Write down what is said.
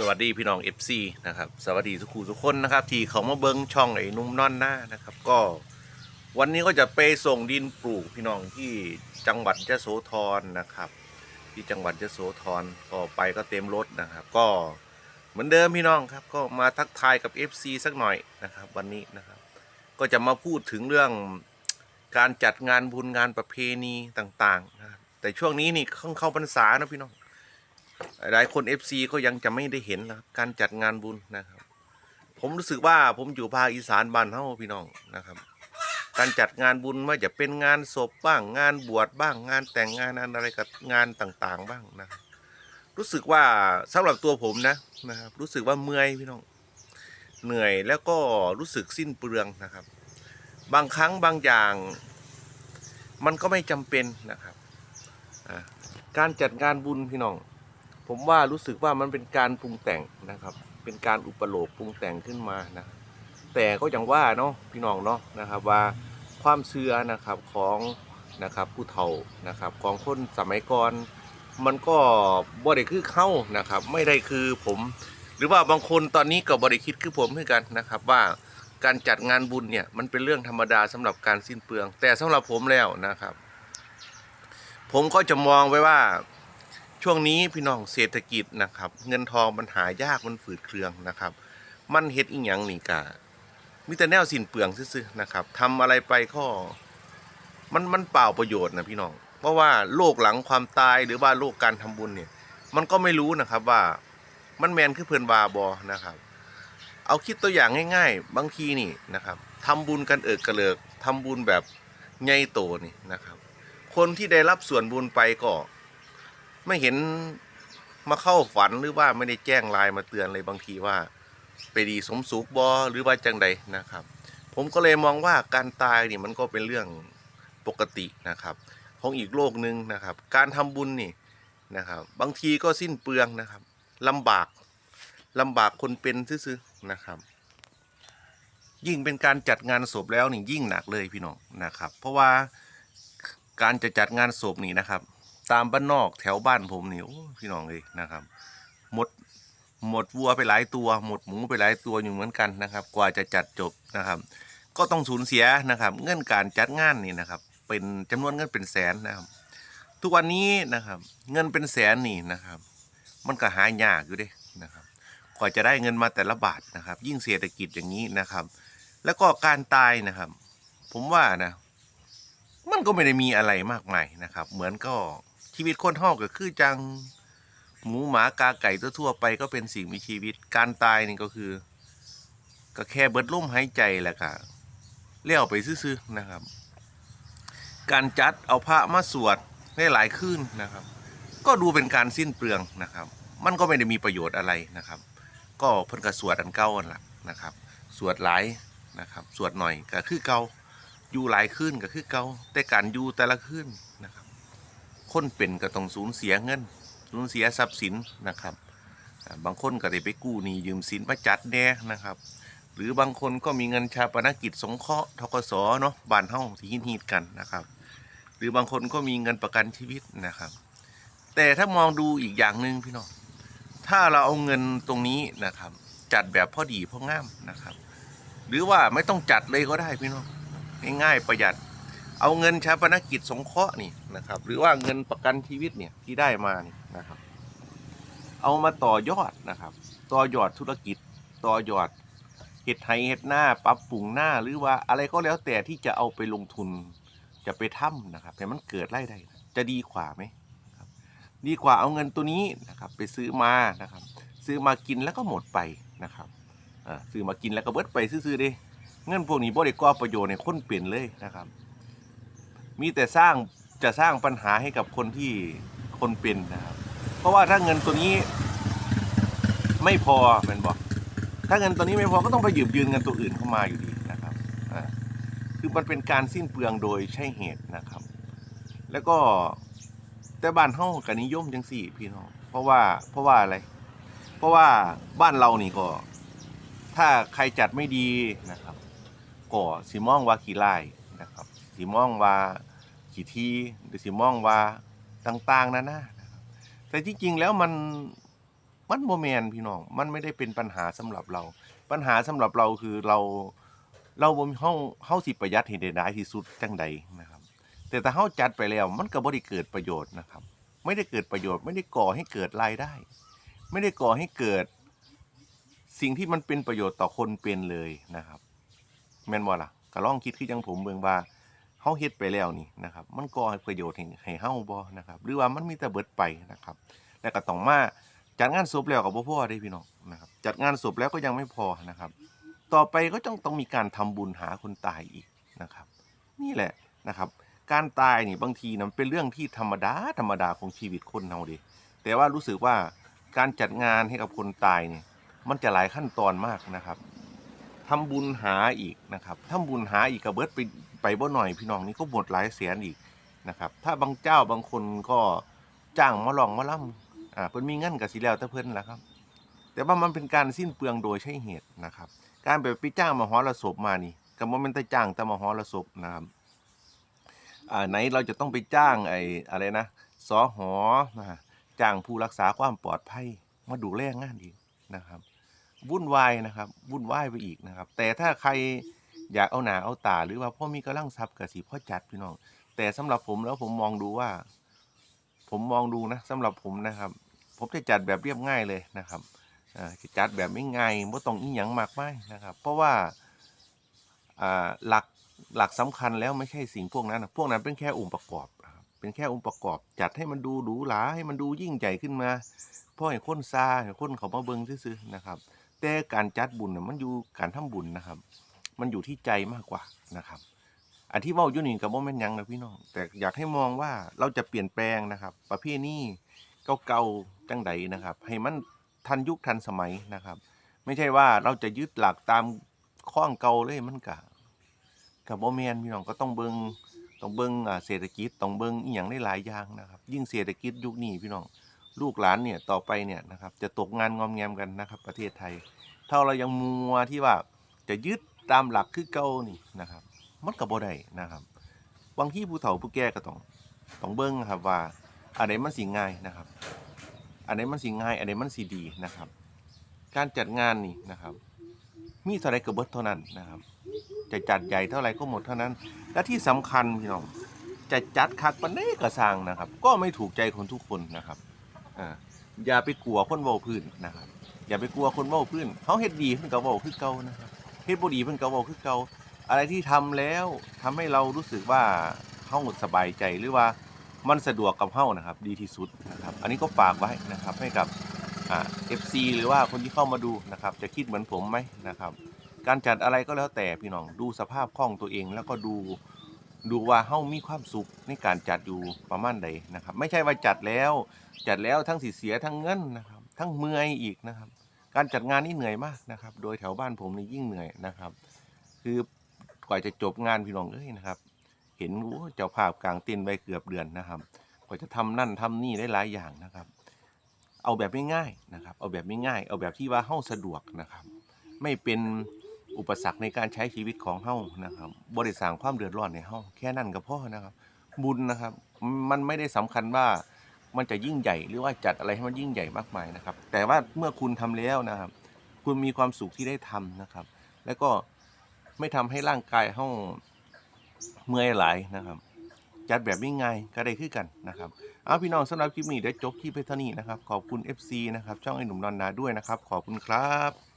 สวัสดีพี่น้อง FC นะครับสวัสดีทุกคู่ทุกคนนะครับ ที่เขามาเบิ้งช่องไอ้นุ่มนอนหน้านะครับ ก็วันนี้ก็จะไปส่งดินปลูกพี่น้องที่จังหวัดยโสธรนะครับ ที่จังหวัดยโสธรก็ไปก็เต็มรถนะครับ ก็เหมือนเดิมพี่น้องครับ ก็มาทักทายกับ FC สักหน่อยนะครับ วันนี้นะครับ ก็จะมาพูดถึงเรื่องการจัดงานบุญงานประเพณีต่างๆนะครับแต่ช่วงนี้นี่เข้าเข้าพรรษานะพี่น้อง หลายคน FC ก็ยังจะไม่ได้เห็นนะครับการจัดงานบุญนะครับ ผมรู้สึกว่าผมอยู่ภาคอีสานบ้านเฮาพี่น้องนะครับ การจัดงานบุญไม่ว่าจะเป็นงานศพบ้างงานบวชบ้างงานแต่งงานอะไรกับงานต่างๆ บ้างนะรู้สึกว่าสำหรับตัวผมนะนะครับ รู้สึกว่าเมื่อยพี่น้อง เหนื่อยแล้วก็รู้สึกสิ้นเปลืองนะครับ บางครั้งบางอย่าง มันก็ไม่จำเป็นนะครับการจัดงานบุญพี่น้อง ผมว่ารู้สึกว่ามันเป็นการปรุงแต่งนะครับ เป็นการอุปโลกปรุงแต่งขึ้นมานะ แต่ก็อย่างว่าเนาะพี่น้องเนาะนะครับว่าความเชื่อนะครับของนะครับผู้เฒ่านะครับของคนสมัยก่อนมันก็บ่ได้คือเข้านะครับ ไม่ได้คือผม หรือว่าบางคนตอนนี้ก็บ่ได้คิดคือผมเหมือนกันนะครับว่าการจัดงานบุญเนี่ยมันเป็นเรื่องธรรมดาสำหรับการสิ้นเปลือง แต่สำหรับผมแล้วนะครับ ผมก็จะมองไว้ว่า ช่วงนี้พี่น้องเศรษฐกิจนะครับ เงินทองมันหายากมันฝืดเครืองนะครับ มันเฮ็ดอีหยังนี่กะมีแต่แนวสินเปลืองซื่อๆนะครับทำอะไรไปก็มันมันเปล่าประโยชน์นะพี่น้อง เพราะว่าโลกหลังความตายหรือว่าโลกการทำบุญเนี่ย มันก็ไม่รู้นะครับว่ามันแมนคือเพื่อนบาบอนะครับ เอาคิดตัวอย่างง่าย ๆ บางทีนี่นะครับทำบุญกันเอิกกระเลิกทำบุญแบบใหญ่โตนี่นะครับ คนที่ได้รับส่วนบุญไปก็ ไม่เห็นมาเข้าฝันหรือว่าไม่ได้แจ้งไลน์มาเตือนเลยบางทีว่า ไปดีสมสุขบอหรือว่าจังใดนะครับ ผมก็เลยมองว่าการตายนี่มันก็เป็นเรื่องปกตินะครับ ของอีกโลกหนึ่งนะครับ การทำบุญนี่นะครับ บางทีก็สิ้นเปลืองนะครับลำบากลำบากคนเป็นซื่อๆนะครับ ยิ่งเป็นการจัดงานศพแล้วนี่ยิ่งหนักเลยพี่น้องนะครับ เพราะว่าการจะจัดงานศพนี่นะครับ ตามบ้านนอกแถวบ้านผมนี่โอ้พี่น้องเลยนะครับ หมดหมดวัวไปหลายตัว หมดหมูไปหลายตัวอยู่เหมือนกันนะครับ กว่าจะจัดจบนะครับ ก็ต้องสูญเสียนะครับ เงื่อนการจัดงานนี่นะครับ เป็นจำนวนเงินเป็นแสนนะครับ ทุกวันนี้นะครับ เงินเป็นแสนนี่นะครับ มันก็หายากอยู่ด้นะครับ กว่าจะได้เงินมาแต่ละบาทนะครับ ยิ่งเศรษฐกิจอย่างนี้นะครับ แล้วก็การตายนะครับ ผมว่านะ มันก็ไม่ได้มีอะไรมากมายนะครับ เหมือนก็ ชีวิตคนห้อก็คือจังหมูหมากาไก่ทั่วๆไปก็เป็นสิ่งมีชีวิต การตายนี่ก็คือ ก็แค่เบิดลมหายใจแหละค่ะเลี้ยวไปซื่อๆนะครับ การจัดเอาพระมาสวดได้หลายคืนนะครับ ก็ดูเป็นการสิ้นเปลืองนะครับ มันก็ไม่ได้มีประโยชน์อะไรนะครับ ก็เพิ่นก็สวดอันเก่าอันละนะครับ สวดหลายนะครับ สวดหน่อยก็คือเก่าอยู่หลายคืนก็คือเก่าแต่การอยู่แต่ละคืนนะครับ คนเป็นก็ต้องสูญเสียเงินสูญเสียทรัพย์สินนะครับ บางคนก็ได้ไปกู้หนี้ยืมสินมาจัดแน่นะครับ หรือบางคนก็มีเงินชาปนกิจสงเคราะห์ทกสเนาะบ้านเฮาที่ฮิตๆกันนะครับ หรือบางคนก็มีเงินประกันชีวิตนะครับ แต่ถ้ามองดูอีกอย่างหนึ่งพี่น้องถ้าเราเอาเงินตรงนี้นะครับ จัดแบบพอดีพองามนะครับ หรือว่าไม่ต้องจัดเลยก็ได้พี่น้องง่ายๆประหยัด เอาเงินชาปนกิจสงเคราะห์นี่นะครับ หรือว่าเงินประกันชีวิตเนี่ยที่ได้มานี่นะครับ เอามาต่อยอดนะครับ ต่อยอดธุรกิจต่อยอดเห็ดไทยเห็ดหน้าปรับปรุงหน้าหรือว่าอะไรก็แล้วแต่ที่จะเอาไปลงทุนจะไปทำนะครับแต่มันเกิดรายได้จะดีกว่าไหมครับดีกว่าเอาเงินตัวนี้นะครับไปซื้อมานะครับ ซื้อมากินแล้วก็หมดไปนะครับซื้อมากินแล้วก็เบิดไปซื้อๆด้เงินพวกนี้บ่ได้ก่อประโยชน์ในคนเปลี่ยนเลยนะครับ มีแต่สร้างจะสร้างปัญหาให้กับคนที่คนเป็นนะครับ เพราะว่าถ้าเงินตัวนี้ไม่พอเป็นบอก ถ้าเงินตัวนี้ไม่พอก็ต้องไปหยืมยืมเงินตัวอื่นเข้ามาอยู่ดีนะครับอ่าคือมันเป็นการสิ้นเปลืองโดยใช่เหตุนะครับ แล้วก็แต่บ้านเฮากันิยมจังสี่พี่น้อง เพราะว่าเพราะว่าอะไร เพราะว่าบ้านเรานี่ก็ ถ้าใครจัดไม่ดีนะครับก็สิมองว่าขี้ไล่นะครับสิมองว่า ขี้ทีหรือสิมองว่าต่าง ๆนั่นนะนะครับแต่ที่จริงแล้วมันมันโมแมนพี่น้อง มันไม่ได้เป็นปัญหาสำหรับเรา ปัญหาสำหรับเราคือเราเราบ่มีเฮาเฮาสิประหยัดให้ได้หลายที่สุดจังใดนะครับ แต่ถ้าเฮาจัดไปแล้ว มันก็บ่ได้เกิดประโยชน์นะครับ ไม่ได้เกิดประโยชน์ ไม่ได้ก่อให้เกิดรายได้ ไม่ได้ก่อให้เกิด สิ่งที่มันเป็นประโยชน์ต่อคนเป็นเลยนะครับ แม่นบ่ล่ะก็ลองคิดคือจังผมเบิ่งว่า เฮาเฮ็ดไปแล้วนี่นะครับ มันก่อให้ประโยชน์ให้เฮาบ่นะครับ หรือว่ามันมีแต่เบิดไปนะครับ แล้วก็ต้องมาจัดงานศพแล้วก็บ่พอเด้พี่น้องนะครับจัดงานศพแล้วก็ยังไม่พอนะครับ ต่อไปก็ต้องต้องมีการทำบุญหาคนตายอีกนะครับ นี่แหละนะครับ การตายนี่บางทีนะมันเป็นเรื่องที่ธรรมดาธรรมดาของชีวิตคนเราดิแต่ว่ารู้สึกว่าการจัดงานให้กับคนตายเนี่ยมันจะหลายขั้นตอนมากนะครับทำบุญหาอีกนะครับทำบุญหาอีกกระเบิดไป ไปบ่หน่อยพี่น้องนี่ก็หมดหลายแสนอีกนะครับ ถ้าบางเจ้าบางคนก็จ้างมาลองมาล่ำอ่าเพิ่นมีเงินกับสิแล้วแต่เพิ่นละครับ แต่ว่ามันเป็นการสิ้นเปลืองโดยใช่เหตุนะครับ การแบบไปจ้างมาหอรสพมานี่ก็บ่แม่นแต่จ้างแต่มาหอรสพนะครับอ่าไหนเราจะต้องไปจ้างไอ้อะไรนะสอหอนะฮะจ้างผู้รักษาความปลอดภัยมาดูแลงานอีกนะครับ วุ่นวายนะครับ วุ่นวายไปอีกนะครับ แต่ถ้าใคร อยากเอาหนาเอาตาหรือว่าพ่อมีกำลังทรัพย์กับสีพ่อจัดพี่น้อง แต่สำหรับผมแล้วผมมองดูว่า ผมมองดูนะสำหรับผมนะครับ ผมจะจัดแบบเรียบง่ายเลยนะครับจะจัดแบบไม่ง่ายไม่ต้องอีหยังมากมายนะครับ เพราะว่าหลักหลักสำคัญแล้วไม่ใช่สิ่งพวกนั้นนะพวกนั้นเป็นแค่องค์ประกอบนะครับเป็นแค่องค์ประกอบ จัดให้มันดูหรูหราให้มันดูยิ่งใหญ่ขึ้นมาเพ่อให้คนซาให้คนเขามาเบิงซื่อๆนะครับ แต่การจัดบุญนะมันอยู่การทำบุญนะครับ มันอยู่ที่ใจมากกว่านะครับอันที่ว่าอยู่นี่กับโมเมนยังนะพี่น้อง แต่อยากให้มองว่าเราจะเปลี่ยนแปลงนะครับ ประเภทนี้เก่าๆจังใดนะครับ ให้มันทันยุคทันสมัยนะครับ ไม่ใช่ว่าเราจะยึดหลักตามข้องเก่าเลยมันกะกับบ่แมนพี่น้องก็ต้องเบิงต้องเบิงเศรษฐกิจต้องเบิงอีหยังได้หลายอย่างนะครับ ยิ่งเศรษฐกิจยุคนี้พี่น้องลูกหลานเนี่ยต่อไปเนี่ยนะครับจะตกงานงอมแงมกันนะครับ ประเทศไทย ถ้าเรายังมัวที่ว่าจะยึด ตามหลักคือเก่านี่นะครับ มันก็บ่ได้นะครับบางที่ผู้เฒ่าผู้แก่ก็ต้องต้องเบิ่งครับว่าอันไหนมันสิง่ายนะครับอันไหนมันสิง่ายอันไหนมันสิดีนะครับ การจัดงานนี่นะครับ มีเท่าไรก็เบิดเท่านั้นนะครับ จะจัดใหญ่เท่าไรก็หมดเท่านั้น และที่สำคัญพี่น้องจะจัดคักปันนี้กระสร้างนะครับ ก็ไม่ถูกใจคนทุกคนนะครับอ่าอย่าไปกลัวคนเว้าพื้นนะครับ อย่าไปกลัวคนเว้าพื้นเขาเฮ็ดดีเพิ่นก็เว้าคือเก่านะครับ เฮ็ดบ่ดีเพิ่นก็เว้าคือเก่าอะไรที่ทำแล้วทำให้เรารู้สึกว่าเฮาสบายใจหรือว่ามันสะดวกกับเฮานะครับ ดีที่สุดนะครับ อันนี้ก็ฝากไว้นะครับให้กับเอ่า FC หรือว่าคนที่เข้ามาดูนะครับ จะคิดเหมือนผมไหมนะครับ การจัดอะไรก็แล้วแต่พี่น้องดูสภาพคล่องตัวเองแล้วก็ดูดูว่าเฮามีความสุขในการจัดอยู่ประมาณใดนะครับ ไม่ใช่ว่าจัดแล้ว จัดแล้วทั้งสิเสียทั้งเงินนะครับ ทั้งเมื่อยอีกนะครับ การจัดงานนี่เหนื่อยมากนะครับ โดยแถวบ้านผมนี่ยิ่งเหนื่อยนะครับ คือกว่าจะจบงานพี่น้องเอ้ยนะครับ เห็นโอ้เจ้าภาพกลางเต้นไว้เกือบเดือนนะครับ กว่าจะทำนั่นทำนี่ได้หลายอย่างนะครับ เอาแบบง่ายๆนะครับ เอาแบบง่ายๆเอาแบบที่ว่าเฮาสะดวกนะครับ ไม่เป็นอุปสรรคในการใช้ชีวิตของเฮานะครับบริสร้างความเดือดร้อนในเฮาแค่นั้นก็พอนะครับ บุญนะครับ มันไม่ได้สำคัญว่า มันจะยิ่งใหญ่หรือว่าจัดอะไรให้มันยิ่งใหญ่มากมายนะครับ แต่ว่าเมื่อคุณทำแล้วนะครับ คุณมีความสุขที่ได้ทำนะครับ แล้วก็ไม่ทำให้ร่างกายเฮาเมื่อยหลายนะครับ จัดแบบง่ายๆก็ได้คือกันนะครับเอาพี่น้องสำหรับคลิปนี้เดี๋ยวจบคลิปไปเท่านี้นะครับ ขอบคุณ FC นะครับ ช่องไอ้หนุ่มนอนนาด้วยนะครับ ขอบคุณครับ